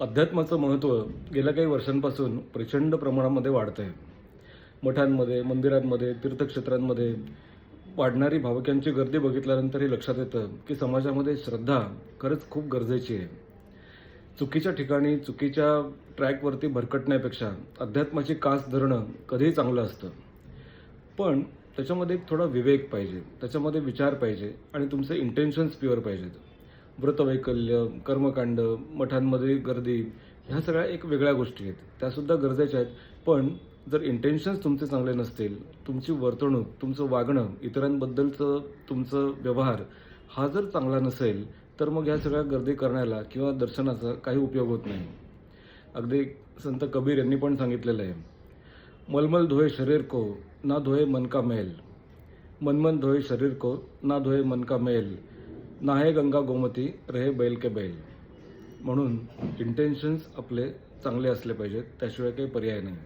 अध्यात्माचं महत्त्व गेल्या काही वर्षांपासून प्रचंड प्रमाणामध्ये वाढतं आहे मठांमध्ये मंदिरांमध्ये तीर्थक्षेत्रांमध्ये वाढणारी भाविकांची गर्दी बघितल्यानंतर हे लक्षात येतं की समाजामध्ये श्रद्धा खरंच खूप गरजेची आहे. चुकीच्या ठिकाणी चुकीच्या ट्रॅकवरती भरकटण्यापेक्षा अध्यात्माची कास धरणं कधीही चांगलं असतं. पण त्याच्यामध्ये एक थोडा विवेक पाहिजे त्याच्यामध्ये विचार पाहिजे आणि तुमचे इंटेन्शन्स प्युअर पाहिजेत. व्रतवैकल्य कर्मकांड मठांमध्ये गर्दी ह्या सगळ्या एक वेगळ्या गोष्टी आहेत. त्यासुद्धा गरजेच्या आहेत. पण जर इंटेन्शन्स तुमचे चांगले नसतील तुमची वर्तणूक तुमचं वागणं इतरांबद्दलचं तुमचं व्यवहार हा जर चांगला नसेल तर मग ह्या सगळ्या गर्दी करण्याला किंवा दर्शनाचा काही उपयोग होत नाही. अगदी संत कबीर यांनी पण सांगितलेलं आहे मलमल धोए शरीर को ना धोए मन का मैल. मनमन धोए शरीर को ना धोए मन का मैल. नाहे गंगा गोमती रहे बैल के बैल. म्हणून इंटेन्शन्स आपले चांगले असले पाहिजेत त्याशिवाय काही पर्याय नाही.